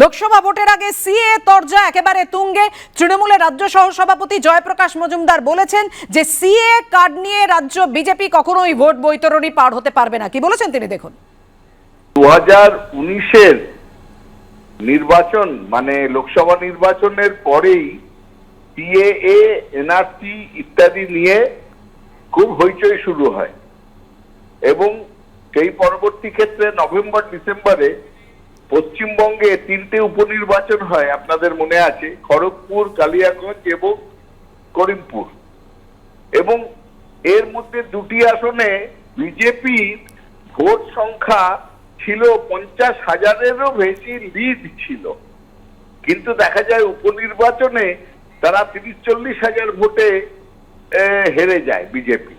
লোকসভা ভোটের আগে সিএ তরজা একেবারে তুঙ্গে। তৃণমূলের রাজ্য সহসভাপতি জয়প্রকাশ মজুমদার বলেছেন যে সিএ কার্ড নিয়ে রাজ্য বিজেপি কখনোই ভোট বৈতরণী পার হতে পারবে না। কি বলেছেন তিনি? দেখুন। দু হাজার উনিশের নির্বাচন মানে লোকসভা নির্বাচনের পরেই সিএএ, এনআরসি ইত্যাদি নিয়ে খুব হইচই শুরু হয়। এবং সেই পরবর্তী ক্ষেত্রে নভেম্বর, ডিসেম্বরে পশ্চিমবঙ্গে তিনটে উপনির্বাচন হয় আপনাদের মনে আছে, খড়গপুর, কালিয়াগঞ্জ এবং করিমপুর। এবং এর মধ্যে দুটি আসনে বিজেপি ভোট সংখ্যা ছিল পঞ্চাশ হাজারেরও বেশি লিড ছিল। কিন্তু দেখা যায় উপনির্বাচনে তারা তিরিশ চল্লিশ হাজার ভোটে হেরে যায় বিজেপি।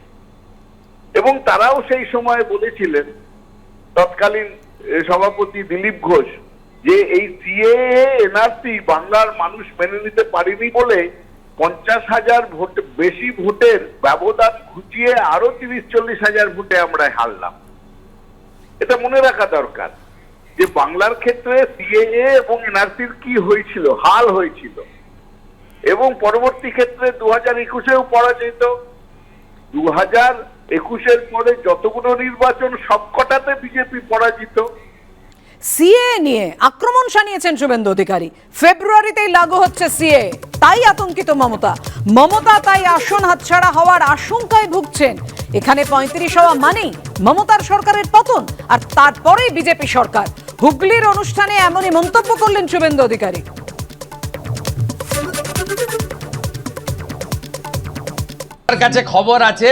এবং তারাও সেই সময় বলেছিলেন, তৎকালীন সভাপতি দিলীপ ঘোষ, যে এই সিএএ এনআরসি বাংলার মানুষ মেনে নিতে পারেনি বলে পঞ্চাশ হাজার ভোট, বেশি ভোটের ব্যবধান ঘুচিয়ে আরও তিরিশ, চল্লিশ হাজার ভোটে আমরা হারলাম। এটা মনে রাখা দরকার যে বাংলার ক্ষেত্রে সিএএ এবং এনআরসির কি হয়েছিল, হাল হয়েছিল। এবং পরবর্তী ক্ষেত্রে দু হাজার একুশেও পরাজিত। দু হাজার একুশের পরে যতগুলো নির্বাচন সবকটাতে বিজেপি পরাজিত। সিএ নিয়ে আক্রমণ শানিয়েছেন শুভেন্দু অধিকারী। ফেব্রুয়ারিতেই লাগু হচ্ছে সিএ তাই আতঙ্কিত মমতা। মমতা তাই আসন হাতছাড়া হওয়ার আশঙ্কায় ভুগছেন। এখানে পঁয়ত্রিশ হওয়া মানেই মমতার সরকারের পতন আর তারপরেই বিজেপি সরকার। হুগলির অনুষ্ঠানে এমনই মন্তব্য করলেন শুভেন্দু অধিকারী। কাছে খবর আছে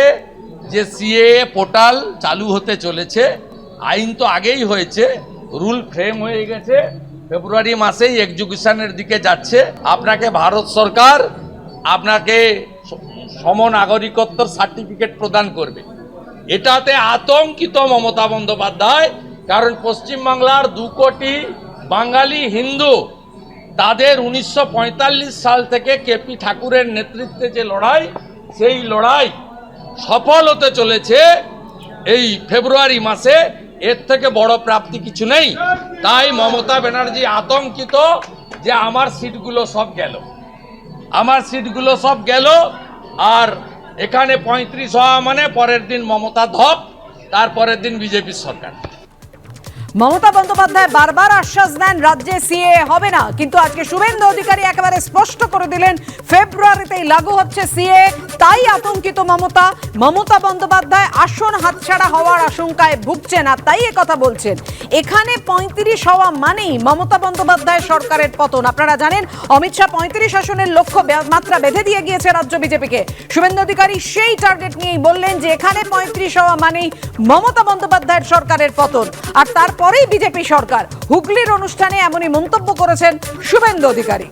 যে সিএ পোর্টাল চালু হতে চলেছে, আইন তো আগেই হয়েছে রুল ফ্রেম হয়ে গেছে ফেব্রুয়ারি মাসেই এক্সিকিউশনের দিকে যাচ্ছে। আপনাকে ভারত সরকার আপনাকে সমনাগরিকত্বর সার্টিফিকেট প্রদান করবে। এটাতে আতঙ্কিত মমতা বন্দ্যোপাধ্যায়, কারণ পশ্চিমবাংলার দু কোটি বাঙালি হিন্দু, তাদের উনিশশো পঁয়তাল্লিশ সাল থেকে কেপি ঠাকুরের নেতৃত্বে যে লড়াই, সেই লড়াই সফল হতে চলেছে এই ফেব্রুয়ারি মাসে, এর থেকে বড় প্রাপ্তি কিছু নেই। তাই মমতা ব্যানার্জি আতঙ্কিত যে আমার সিটগুলো সব গেল। আমার সিটগুলো সব গেল আর এখানে পঁয়ত্রিশ হওয়া মানে পরের দিন মমতা ধপ, তারপরের দিন বিজেপির সরকার। মমতা বন্দ্যোপাধ্যায় বারবার আশ্বাস দেন, রাজ্যে সিএ হবে না। কিন্তু আজকে শুভেন্দু অধিকারী একেবারে স্পষ্ট করে দিলেন, ফেব্রুয়ারিতেই লাগু হচ্ছে সিএ তাই আতঙ্কিত মমতা। মমতা বন্দ্যোপাধ্যায় আসন হাতছাড়া হওয়ার আশঙ্কায় ভুগছেন আর তাই কথা বলছেন। এখানে পঁয়ত্রিশ হওয়া মানেই মমতা বন্দ্যোপাধ্যায় সরকারের পতন। আপনারা জানেন, অমিত শাহ পঁয়ত্রিশ আসনের লক্ষ্য মাত্রা বেঁধে দিয়ে গিয়েছে রাজ্য বিজেপিকে। শুভেন্দু অধিকারী সেই টার্গেট নিয়েই বললেন যে এখানে পঁয়ত্রিশ হওয়া মানেই মমতা বন্দ্যোপাধ্যায়ের সরকারের পতন। আর তারপরেই বিজেপি সরকার। হুগলির অনুষ্ঠানে এমনই মন্তব্য করেছেন শুভেন্দু অধিকারী।